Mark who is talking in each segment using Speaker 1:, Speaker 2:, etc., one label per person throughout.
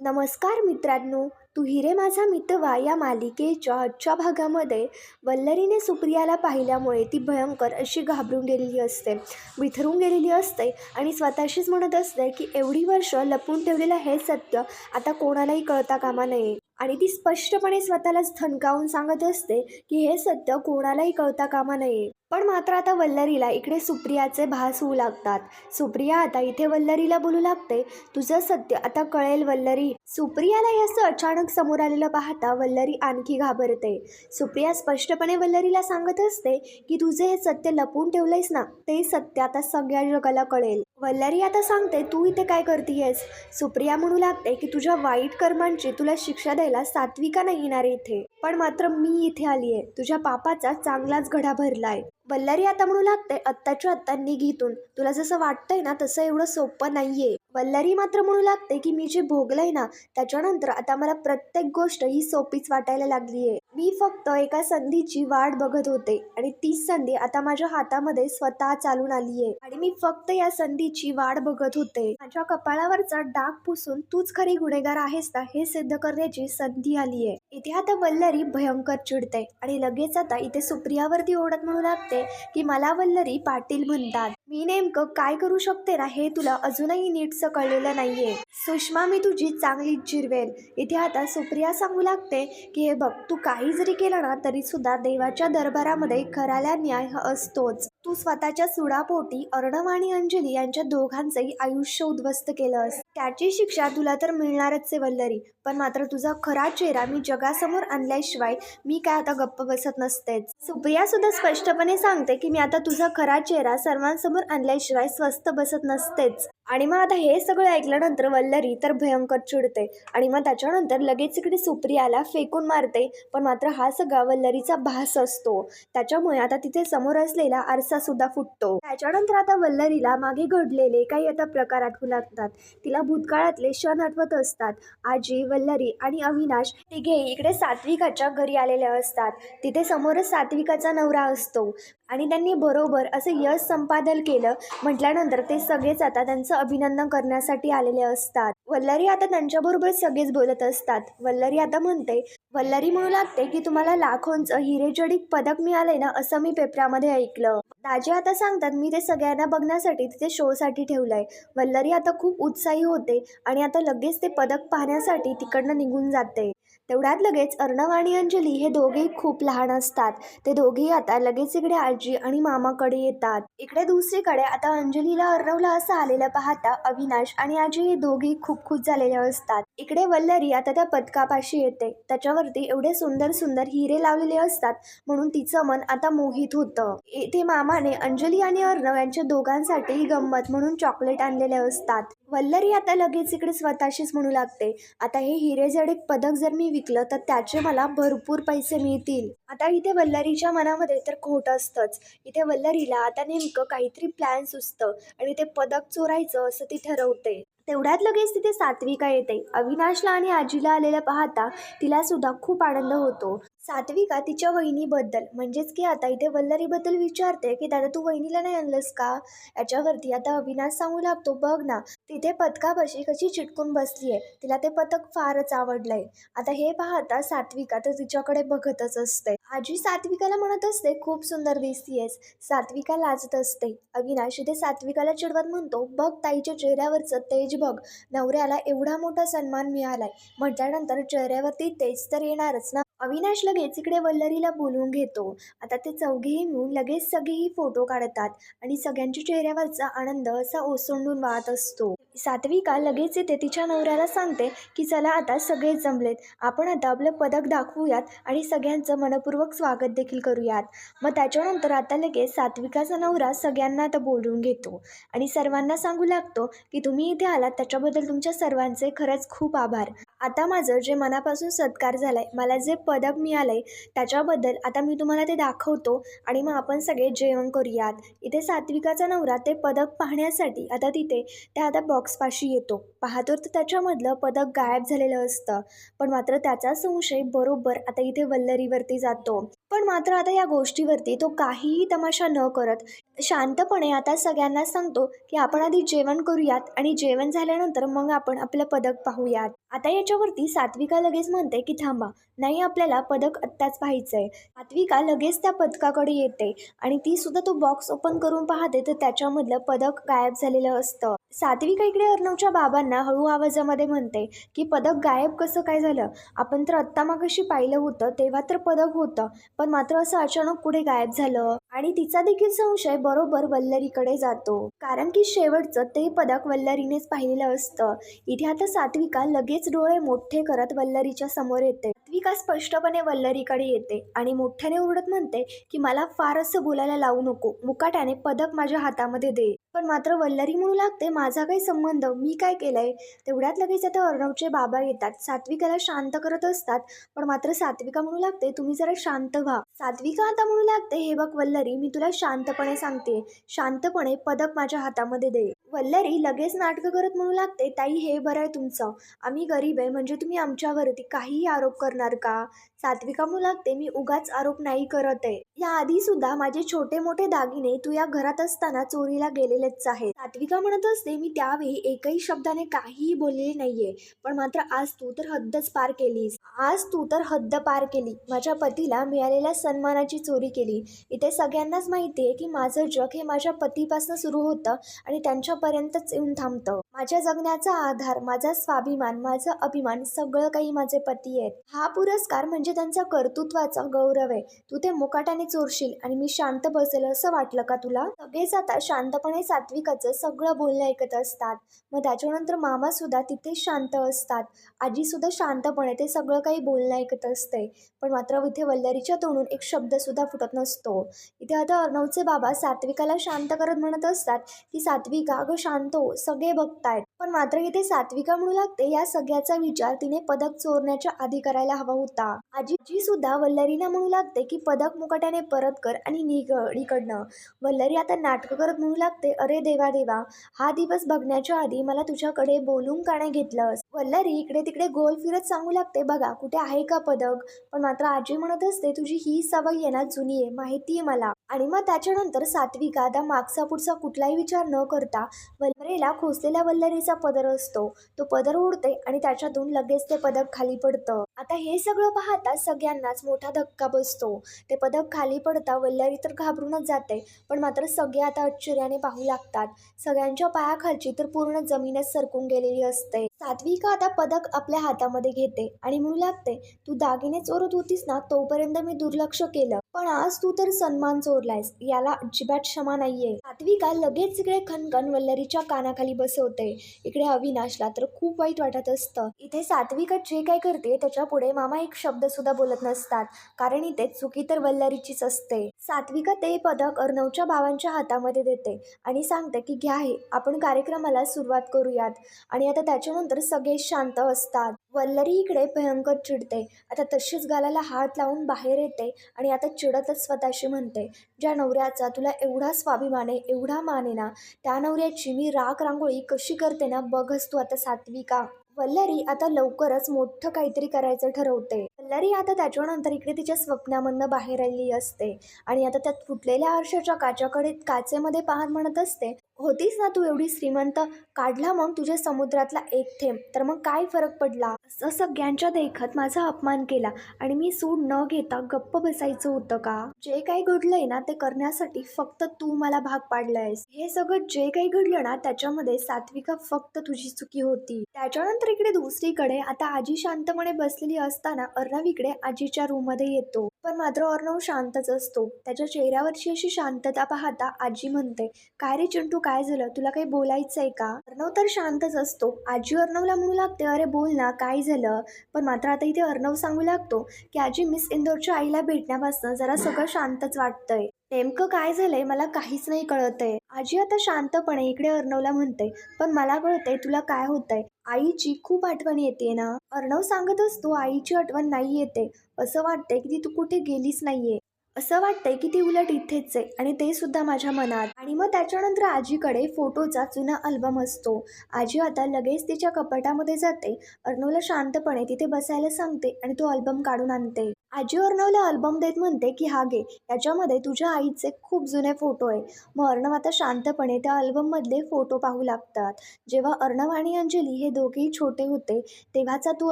Speaker 1: नमस्कार मित्रांनो तू हिरे माझा मितवा या मालिकेच्या आजच्या भागामध्ये वल्लरीने सुप्रियाला पाहिल्यामुळे ती भयंकर अशी घाबरून गेलेली असते. बिथरून गेलेली असते आणि स्वतःशीच म्हणत असते की एवढी वर्ष लपून ठेवलेलं हे सत्य आता कोणालाही कळता कामा नये. आणि ती स्पष्टपणे स्वतःलाच थनकावून सांगत असते की हे सत्य कोणालाही कळता कामा नये. पण मात्र आता वल्लरीला इकडे सुप्रियाचे भास होऊ लागतात. सुप्रिया आता इथे वल्लरीला बोलू लागते. तुझं सत्य आता कळेल वल्लरी. सुप्रियाला हे असं अचानक समोर आलेलं पाहता वल्लरी आणखी घाबरते. सुप्रिया स्पष्टपणे वल्लरीला सांगत असते की तुझे हे सत्य लपून ठेवलंयस ना ते सत्य आता सगळ्या जगाला कळेल. वल्लरी आता सांगते तू इथे काय करतीयस? सुप्रिया म्हणू लागते की तुझ्या वाईट कर्मांची तुला शिक्षा द्यायला सात्विका नाही येणार इथे. पण मात्र मी इथे आली आहे तुझ्या पापाचा चांगलाच घडा भरलाय. बल्लारी आता म्हणू लागते आत्ताच्या आत्ता निघितून तुला जसं वाटतंय ना तसं एवढं सोपं नाहीये. बल्लारी मात्र म्हणू लागते की मी जे भोगलंय ना त्याच्यानंतर आता मला प्रत्येक गोष्ट ही सोपीच वाटायला लागलीये. मी फक्त एका संधीची वाट बघत होते आणि तीच संधी आता माझ्या हातामध्ये स्वतः चालून आलीये. आणि मी फक्त या संधीची वाट बघत होते. माझ्या कपाळावरचा डाग पुसून तूच खरी गुन्हेगार आहेस ना हे सिद्ध करण्याची संधी आलीये. इथे आता बल्लारी भयंकर चिडते आणि लगेच आता इथे सुप्रियावरती ओढत म्हणू लागते की मला वल्लरी पाटील म्हणतात. मी नेमकं काय करू शकते ना हे तुला अजूनही नीटचं कळलेलं नाहीये. सुषमा मी तुझी चांगली जिरवेल. इथे आता सुप्रिया सांगू लागते की हे बघ तू काही जरी केलं ना तरी सुद्धा देवाच्या दरबारामध्ये खराला न्याय असतोच. तू स्वतःच्या सुडापोटी अर्णव आणि अंजली यांच्या दोघांचंही आयुष्य उद्ध्वस्त केलंस त्याची शिक्षा तुला तर मिळणारच आहे वल्लरी. पण मात्र तुझा खरा चेहरा मी जगासमोर आणल्याशिवाय मी काय आता गप्प बसत नसतेच. सुप्रिया सुद्धा स्पष्टपणे सांगते की मी आता तुझा खरा चेहरा सर्वांसमोर आणल्याशिवाय स्वस्त बसत नसतेच. आणि मग आता हे सगळं ऐकल्यानंतर वल्लरी तर भयंकर चिडते आणि मग त्याच्यानंतर लगेच इकडे सुप्रियाला फेकून मारते पण मात्र हा सगळा वल्लरीचा भास असतो. त्याच्यामुळे आता तिथे समोर असलेला आरसा सुद्धा फुटतो. त्याच्यानंतर आता वल्लरीला मागे घडलेले काही आता प्रकार आठवू लागतात. तिला भूतकाळातले क्षण आठवत असतात. आजी वल्लरी आणि अविनाश तिघे इकडे सात्विकाच्या घरी आलेले असतात. तिथे समोरच सात्विकाचा नवरा असतो. आणि त्यांनी बरोबर असं यश संपादन केलं. म्हटल्यानंतर ते सगळेच आता त्यांचं अभिनंदन करण्यासाठी आलेले असतात. वल्लरी आता त्यांच्याबरोबर सगळेच बोलत असतात. वल्लरी आता म्हणते वल्लरी म्हणू लागते की तुम्हाला लाखोंचं हिरेजडिक पदक मिळालंय ना असं मी पेपरामध्ये ऐकलं. दाजी आता सांगतात मी ते सगळ्यांना बघण्यासाठी तिथे शोसाठी ठेवलंय. वल्लरी आता खूप उत्साही होते आणि आता लगेच ते पदक पाहण्यासाठी तिकडनं निघून जाते. तेवढ्यात लगेच अर्णव आणि अंजली हे दोघेही खूप लहान असतात. ते दोघेही आता लगेच इकडे आजी आणि मामाकडे येतात. इकडे दुसरीकडे आता अंजलीला अर्णवला असं आलेलं पाहता अविनाश आणि आजी हे दोघेही खूप खुश झालेले असतात. इकडे वल्लरी आता त्या पदकापाशी येते. त्याच्यावरती एवढे सुंदर सुंदर हिरे लावलेले असतात म्हणून तिचं मन आता मोहित होतं. इथे मामाने अंजली आणि अर्णव यांच्या दोघांसाठी गंमत म्हणून चॉकलेट आणलेले असतात. वल्लरी आता लगेच इकडे स्वतःशीच म्हणू लागते. आता हे हिरे जडिक पदक जर मी विकलं तर त्याचे मला भरपूर पैसे मिळतील. आता इथे वल्लरीच्या मनामध्ये तर खोट असतंच. इथे वल्लरीला आता नेमकं काहीतरी प्लॅन सुचतं आणि ते पदक चोरायचं असं ती ठरवते तेवढ्यात लगेच तिथे सात्विका येते. अविनाशला आणि आजीला आलेलं पाहता तिला सुद्धा खूप आनंद होतो. सात्विका तिच्या वहिनीबद्दल. म्हणजेच की आता इथे वल्लरीबद्दल विचारते की दादा तू वहिनीला नाही आणलंस का? याच्यावरती आता अविनाश सांगू लागतो बघ ना. तिथे पथकापाशी कशी चिटकून बसली आहे तिला ते पथक फारच आवडलंय. आता हे पाहता सात्विका तर तिच्याकडे बघतच असते. आजी सात्विकाला म्हणत असते खूप सुंदर दिसतीयस. सात्विका लाजत असते. अविनाश इथे सात्विकाला चिडवत म्हणतो बघ ताईच्या चेहऱ्यावरचं तेज बघ. नवऱ्याला एवढा मोठा सन्मान मिळालाय. म्हटल्यानंतर चेहऱ्यावरती तेज तर येणारच ना. अविनाश लगेच इकडे वल्लरीला बोलवून घेतो. आता ते चौघेही मिळून लगेच सगळेही फोटो काढतात आणि सगळ्यांच्या चेहऱ्यावरचा आनंद असा ओसंडून वाहत असतो. सात्विका लगेच येते. तिच्या नवऱ्याला सांगते की चला आता सगळेच जमलेत. आपण आता आपलं पदक दाखवूयात आणि सगळ्यांचं मनपूर्वक स्वागत देखील करूयात. मग त्याच्यानंतर आता लगेच सात्विकाचा नवरा सगळ्यांना आता बोलवून घेतो आणि सर्वांना सांगू लागतो की तुम्ही इथे आलात. त्याच्याबद्दल तुमच्या सर्वांचे खरंच खूप आभार. आता माझं जे मनापासून सत्कार झालाय मला जे पदक मिळालंय त्याच्याबद्दल आता मी तुम्हाला ते दाखवतो आणि मग आपण सगळे जेवण करूयात. इथे सात्विकाचा नवरा ते पदक पाहण्यासाठी आता तिथे त्या आता बॉक्स बॉक्सपाशी येतो. पाहतो तर त्याच्यामधलं पदक गायब झालेलं असतं. पण मात्र त्याचा संशय बरोबर आता इथे वल्लरीवरती जातो. पण मात्र आता या गोष्टीवरती तो काहीही तमाशा न करत शांतपणे आता सगळ्यांना सांगतो की आपण आधी जेवण करूयात आणि जेवण झाल्यानंतर मग आपण आपलं पदक पाहूयात. आता याच्यावरती सात्विका लगेच म्हणते की थांबा नाही आपल्याला पदक आत्ताच पाहायचं आहे सात्विका लगेच त्या पदकाकडे येते आणि ती सुद्धा तो बॉक्स ओपन करून पाहते तर त्याच्यामधलं पदक गायब झालेलं असतं. सात्विका इकडे अर्णवच्या बाबांना हळू आवाजामध्ये म्हणते की पदक गायब कसं काय झालं? आपण तर आत्ता मागाशी पाहिलं होतं तेव्हा तर पदक होतं पण मात्र असं अचानक कुठे गायब झालं. आणि तिचा देखील संशय बरोबर वल्लरीकडे जातो. कारण की शेवटचं ते पदक वल्लरीनेच पाहिलेलं असतं. इथे आता सात्विका लगेच डोळे मोठे करत वल्लरीच्या समोर येते. सात्विका स्पष्टपणे वल्लरीकडे येते आणि मोठ्याने ओरडत म्हणते की मला फार असं बोलायला लावू नको. मुकाट्याने पदक माझ्या हातामध्ये दे. पण मात्र वल्लरी म्हणू लागते माझा काही संबंध मी काय केलंय? तेवढ्यात लगेच आता अर्णवचे बाबा येतात. सात्विकाला शांत करत असतात पण मात्र सात्विका म्हणू लागते तुम्ही जरा शांत व्हा. सात्विका आता म्हणू लागते हे बघ वल्लरी मी तुला शांतपणे सांगते. शांतपणे पदक माझ्या हातामध्ये दे. वल्लरी लगेच नाटकं करत म्हणू लागते ताई हे बरं आहे तुमचं. आम्ही गरीब आहे म्हणजे तुम्ही आमच्यावरती काहीही आरोप करणार का? सात्विका म्हणू लागते मी उगाच आरोप नाही करत आहे. या आधी सुद्धा माझे छोटे मोठे दागिने तू या घरात असताना चोरीला गेलेलेच आहेत. सात्विका म्हणत असते मी त्यावेळी एकही शब्दाने काहीही बोललेले नाहीये पण मात्र आज तू तर हद्दच पार केलीस. आज तू तर हद्द पार केली. माझ्या पतीला मिळालेल्या सन्मानाची चोरी केली. इथे सगळ्यांनाच माहिती आहे की माझं जग हे माझ्या पतीपासून सुरू होतं आणि त्यांच्यापर्यंतच येऊन थांबतं. माझ्या जगण्याचा आधार माझा स्वाभिमान माझा अभिमान सगळं काही माझे पती आहेत. हा पुरस्कार म्हणजे म्हणजे त्यांचा कर्तृत्वाचा गौरव आहे. तू ते मुकाट्याने चोरशील आणि मी शांत बसेल असं वाटलं का तुला? सगळेच आता शांतपणे सात्विकाचं सगळं बोलणं ऐकत असतात. मग त्याच्यानंतर मामा सुद्धा तिथे शांत असतात. आजी सुद्धा शांतपणे ते सगळं काही बोलणं ऐकत असते. पण मात्र इथे वल्लरीच्या तोंडून एक शब्द सुद्धा फुटत नसतो. इथे आता अर्णवचे बाबा सात्विकाला शांत करत म्हणत असतात की सात्विका अगं शांत हो सगळे बघतायत. पण मात्र इथे सात्विका म्हणू लागते या सगळ्याचा विचार तिने पदक चोरण्याच्या आधी करायला हवा होता. आजी सुद्धा वल्लरीला म्हणू लागते की पदक मुकाट्याने परत कर आणि निघ इकडनं. वल्लरी आता नाटकं करत म्हणू लागते अरे देवा देवा हा दिवस बघण्याच्या आधी मला तुझ्याकडे बोलून का नाही घेतलंस? वल्लरी इकडे तिकडे गोल फिरत सांगू लागते बघा कुठे आहे का पदक? पण मात्र आजी म्हणत असते तुझी ही सवय आहे ना जुनी आहे माहिती आहे मला. आणि मग त्याच्यानंतर सात्विका आता मागचा पुढचा कुठलाही विचार न करता वल्लरेला खोसलेल्या वल्लरीचा पदर असतो. तो पदर उडते आणि त्याच्यातून लगेच ते पदक खाली पडतं. आता हे सगळं पाहता सगळ्यांनाच मोठा धक्का बसतो. ते पदक खाली पडता वल्लरी तर घाबरूनच जाते पण मात्र सगळे आता आश्चर्याने पाहू लागतात. सगळ्यांच्या पायाखालची तर पूर्ण जमीनच सरकून गेलेली असते. सात्विका आता पदक आपल्या हातामध्ये घेते आणि म्हणू लागते तू दागिने चोरत होतीस ना तोपर्यंत मी दुर्लक्ष केलं. पण आज तू तर सन्मान चोरलायस. याला अजिबात क्षमा नाहीये. सात्विका लगेच इकडे खनखन वल्लरीच्या कानाखाली बसवते. इकडे अविनाशला तर खूप वाईट वाटत असतं. इथे सात्विका जे काय करते त्याच्या पुढे मामा एक शब्द सुद्धा बोलत नसतात. कारण इथे चुकी तर वल्लरीचीच असते. सात्विका ते पदक अर्णवच्या भावांच्या हातामध्ये देते आणि सांगते की घ्या हे आपण कार्यक्रमाला सुरुवात करूयात. आणि आता त्याच्यानंतर सगळे शांत असतात. वल्लरी इकडे भयंकर चिडते. आता तशीच गालाला हात लावून बाहेर येते आणि आता चिडतच स्वतःशी म्हणते ज्या नवऱ्याचा तुला एवढा स्वाभिमान आहे एवढा मान आहे ना त्या नवऱ्याची मी राख रांगोळी कशी करते ना बघस तू आता सात्विका. वल्लरी आता लवकरच मोठं काहीतरी करायचं ठरवते. वल्लरी आता त्याच्यानंतर इकडे तिच्या स्वप्नामधनं बाहेर आलेली असते आणि आता त्या फुटलेल्या आरशाच्या काचाकडे काचेमध्ये पाहत म्हणत असते होतीस ना तू एवढी श्रीमंत? काढला मग तुझ्या समुद्रातला एक थेंब. तर मग काय फरक पडला? असं सगळ्यांच्या देखत माझा अपमान केला आणि मी सूड न घेता गप्प बसायचं होतं का? जे काही घडलंय ना ते करण्यासाठी फक्त तू मला भाग पाडलायस. हे सगळं जे काही घडलं ना त्याच्यामध्ये सात्विका फक्त तुझी चुकी होती. त्याच्यानंतर इकडे दुसरीकडे आता आजी शांतपणे बसलेली असताना अर्णव इकडे आजीच्या रूममध्ये येतो. पण मात्र अर्णव शांतच असतो. त्याच्या चेहऱ्यावरची अशी शांतता पाहता आजी म्हणते काय रे चिंटू काय झालं? तुला काही बोलायचंय का? अर्णव तर शांतच असतो. आजी अर्णवला म्हणू लागते अरे बोल ना काय झालं? पण मात्र आता इथे अर्णव सांगू लागतो की आजी मिस इंदोरच्या आईला भेटण्यापासून जरा सगळं शांतच वाटतंय. नेमकं काय झालंय मला काहीच नाही कळतंय. आजी आता शांतपणे इकडे अर्णवला म्हणते पण मला कळतंय तुला काय होतंय. आईची खूप आठवण येते ना? अर्णव सांगत असतो आईची आठवण नाही येते. असं वाटतंय की ती तू कुठे गेलीच नाहीये. असं वाटतंय की ती उलट इथेच आहे आणि ते सुद्धा माझ्या मनात. आणि मग त्याच्यानंतर आजीकडे फोटोचा जुना अल्बम असतो. आजी आता लगेच तिच्या कपाटामध्ये जाते. अर्णवला शांतपणे तिथे बसायला सांगते आणि तो अल्बम काढून आणते. आजी अर्णवला अल्बम देत म्हणते की हा घे. याच्यामध्ये तुझ्या आईचे खूप जुने फोटो आहे. मग अर्णव आता शांतपणे त्या अल्बममधले फोटो पाहू लागतात. जेव्हा अर्णव आणि अंजली हे दोघेही छोटे होते तेव्हाचा तो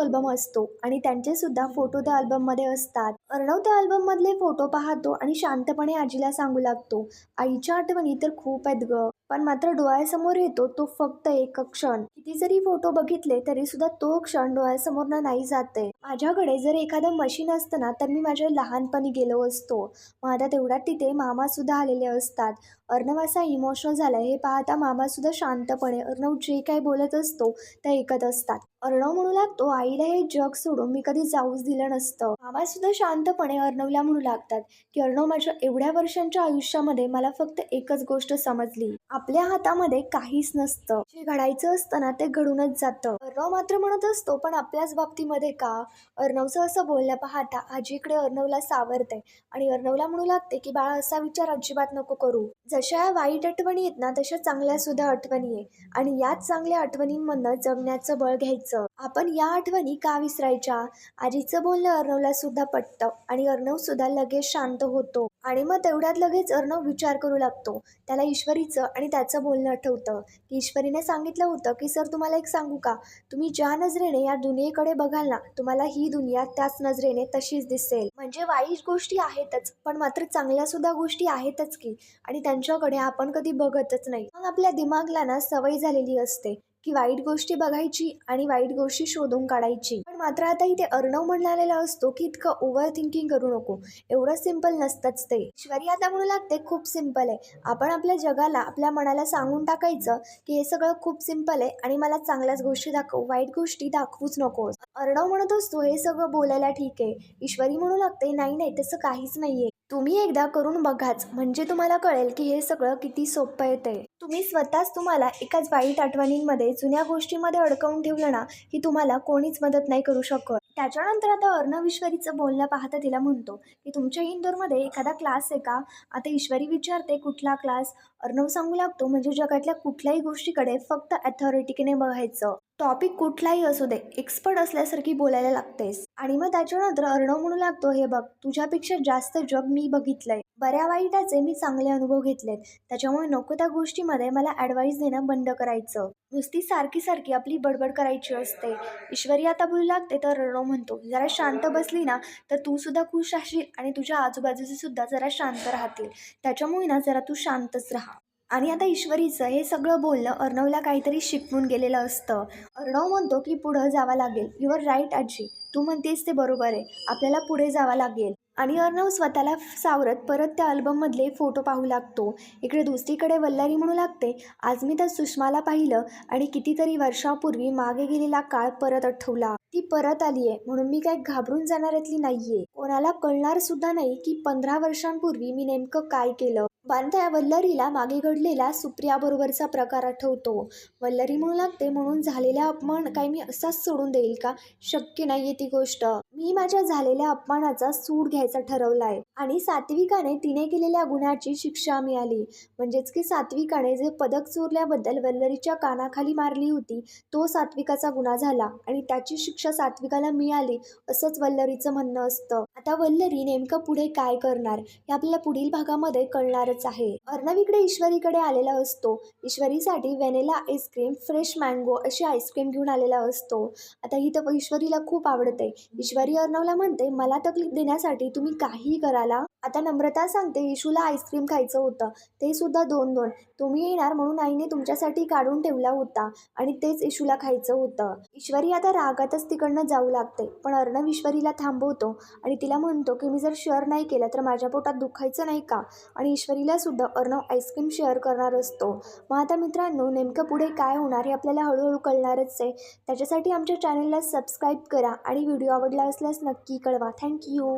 Speaker 1: अल्बम असतो आणि त्यांचेसुद्धा फोटो त्या अल्बममध्ये असतात. अर्णव त्या अल्बममधले फोटो पाहतो आणि शांतपणे आजीला सांगू लागतो. आईच्या आठवणी तर खूप आहेत ग. पण मात्र डोळ्यासमोर येतो तो फक्त एक क्षण. किती जरी फोटो बघितले तरी सुद्धा तो क्षण डोळ्यासमोरनं नाही जाते. माझ्याकडे जर एखादं मशीन असतं ना तर मी माझ्या लहानपणी गेलो असतो. मग आता तेवढ्यात तिथे मामा सुद्धा आलेले असतात. अर्णव असा इमोशनल झाला हे पाहता मामा सुद्धा शांतपणे अर्णव जे काही बोलत असतो ते ऐकत असतात. अर्णव म्हणू लागतो आईला हे जग सोडून मी कधी जाऊच दिलं नसतं. मामा सुद्धा शांतपणे अर्णवला म्हणू लागतात की अर्णव माझ्या एवढ्या वर्षांच्या आयुष्यामध्ये मला फक्त एकच गोष्ट समजली. आपल्या हातामध्ये काहीच नसतं. जे घडायचं असतं ना ते घडूनच जातं. अर्णव मात्र म्हणत असतो पण आपल्याच बाबतीमध्ये का? अर्णवचं असं बोलल्या पाहता आजीकडे अर्णवला सावरते आणि अर्णवला म्हणू लागते की बाळा असा विचार अजिबात नको करू. जशा वाईट आठवणी आहेत ना तशा चांगल्या सुद्धा आठवणी आहे आणि याच चांगल्या आठवणींमधनं जगण्याचं बळ घ्यायचं. आपण या आठवणी का विसरायच्या? आजीचं बोलणं अर्णवला सुद्धा पटतं आणि अर्णव सुद्धा लगेच शांत होतो. आणि मग तेवढ्यात लगेच अर्णव विचार करू लागतो. त्याला ईश्वरीचं आणि त्याचं बोलणं आठवतं. की ईश्वरीने सांगितलं होतं की सर तुम्हाला एक सांगू का? तुम्ही ज्या नजरेने या दुनियेकडे बघाल ना तुम्हाला ही दुनिया त्याच नजरेने तशीच दिसेल. म्हणजे वाईट गोष्टी आहेतच पण मात्र चांगल्या सुद्धा गोष्टी आहेतच की. आणि त्यांच्याकडे आपण कधी बघतच नाही. मग आपल्या दिमागला ना सवय झालेली असते. की वाईट गोष्टी बघायची आणि वाईट गोष्टी शोधून काढायची. पण मात्र आता इथे अर्णव म्हणालेला असतो की इतकं ओव्हर थिंकिंग करू नको. एवढं सिंपल नसतंच ते. ईश्वरी आता म्हणू लागते खूप सिंपल आहे. आपण आपल्या जगाला आपल्या मनाला सांगून टाकायचं की हे सगळं खूप सिंपल आहे आणि मला चांगल्याच गोष्टी दाखव वाईट गोष्टी दाखवूच नको अर्णव म्हणत असतो हे सगळं बोलायला ठीक आहे. ईश्वरी म्हणू लागते नाही नाही तसं काहीच नाहीये. तुम्ही एकदा करून बघाच. म्हणजे तुम्हाला कळेल की हे सगळं किती सोपं येते तुम्ही स्वतःच तुम्हाला एकाच वाईट आठवणींमध्ये जुन्या गोष्टीमध्ये अडकवून ठेवलं ना की तुम्हाला कोणीच मदत नाही करू शकत. त्याच्यानंतर आता अर्णविश्वरीचं बोलणं पाहता तिला म्हणतो की तुमच्या इंदोरमध्ये एखादा क्लास आहे का? आता ईश्वरी विचारते कुठला क्लास? अर्णव सांगू लागतो म्हणजे जगातल्या कुठल्याही गोष्टीकडे फक्त अथॉरिटीने बघायचं. टॉपिक कुठलाही असू दे एक्सपर्ट असल्यासारखी बोलायला लागतेस. आणि मग त्याच्यानंतर अर्णव म्हणू लागतो हे बघ तुझ्यापेक्षा जास्त जग मी बघितलंय. बऱ्या वाईटाचे मी चांगले अनुभव घेतलेत. त्याच्यामुळे नको त्या गोष्टीमध्ये मला ॲडवाईस देणं बंद करायचं. नुसती सारखी सारखी आपली बडबड करायची असते. ईश्वरी आता बोलू लागते तर अर्णव म्हणतो जरा शांत बसली ना तर तू सुद्धा खुश राहशील आणि तुझ्या आजूबाजूचे सुद्धा जरा शांत राहतील. त्याच्यामुळे ना जरा तू शांतच राहा. आणि आता ईश्वरीचं हे सगळं बोलणं अर्णवला काहीतरी शिकवून गेलेलं असतं. अर्णव म्हणतो की पुढं जावं लागेल. युअर राईट आजी. तू म्हणतेस ते बरोबर आहे. आपल्याला पुढे जावं लागेल. आणि अर्णव स्वतःला सावरत परत त्या अल्बममधले फोटो पाहू लागतो. इकडे दुसरीकडे वल्लारी म्हणू लागते आज मी त्या सुषमाला पाहिलं आणि कितीतरी वर्षापूर्वी मागे गेलेला काळ परत आठवला. ती परत आली आहे म्हणून मी काय घाबरून जाणाऱ्यातली नाहीये. कोणाला कळणार सुद्धा नाही की पंधरा वर्षांपूर्वी मी नेमकं काय केलं. पण वल्लरीला मागे घडलेला सुप्रियाबरोबरचा प्रकार आठवतो. वल्लरी म्हणू लागते म्हणून झालेला अपमान काय मी असाच सोडून देईल का? शक्य नाहीये ती गोष्ट. मी माझ्या झालेल्या अपमानाचा सूड घ्यायचा ठरवलाय. आणि सात्विकाने तिने केलेल्या गुन्ह्याची शिक्षा मिळाली. म्हणजेच की सात्विकाने जे पदक चोरल्याबद्दल वल्लरीच्या कानाखाली मारली होती तो सात्विकाचा गुन्हा झाला आणि त्याची शिक्षा सात्विकाला मिळाली असंच वल्लरीचं म्हणणं असतं. आता वल्लरी नेमकं पुढे काय करणार हे आपल्याला पुढील भागामध्ये कळणारच आहे. अर्णवीकडे ईश्वरीकडे आलेला असतो. ईश्वरीसाठी vanilla ice cream fresh mango अशी आईस्क्रीम घेऊन आलेला असतो. आता ही तर ईश्वरीला खूप आवडते. ईश्वरी अर्णवला म्हणते मला तकलीफ देण्यासाठी तुम्ही काहीही कराल आता नम्रता सांगते इशूला आईस्क्रीम खायचं होतं. ते सुद्धा दोन दोन. तुम्ही येणार म्हणून आईने तुमच्यासाठी काढून ठेवला होता आणि तेच इशूला खायचं होतं. ईश्वरी आता रागातच तिकडनं जाऊ लागते. पण अर्णव ईश्वरीला थांबवतो आणि तिला म्हणतो की मी जर शेअर नाही केलं तर माझ्या पोटात दुखायचं नाही का? आणि ईश्वरीला सुद्धा अर्णव आईस्क्रीम शेअर करणार असतो. मग आता मित्रांनो नेमकं पुढे काय होणार हे आपल्याला हळूहळू कळणारच आहे. त्याच्यासाठी आमच्या चॅनलला सबस्क्राईब करा आणि व्हिडिओ आवडला असल्यास नक्की कळवा. थँक्यू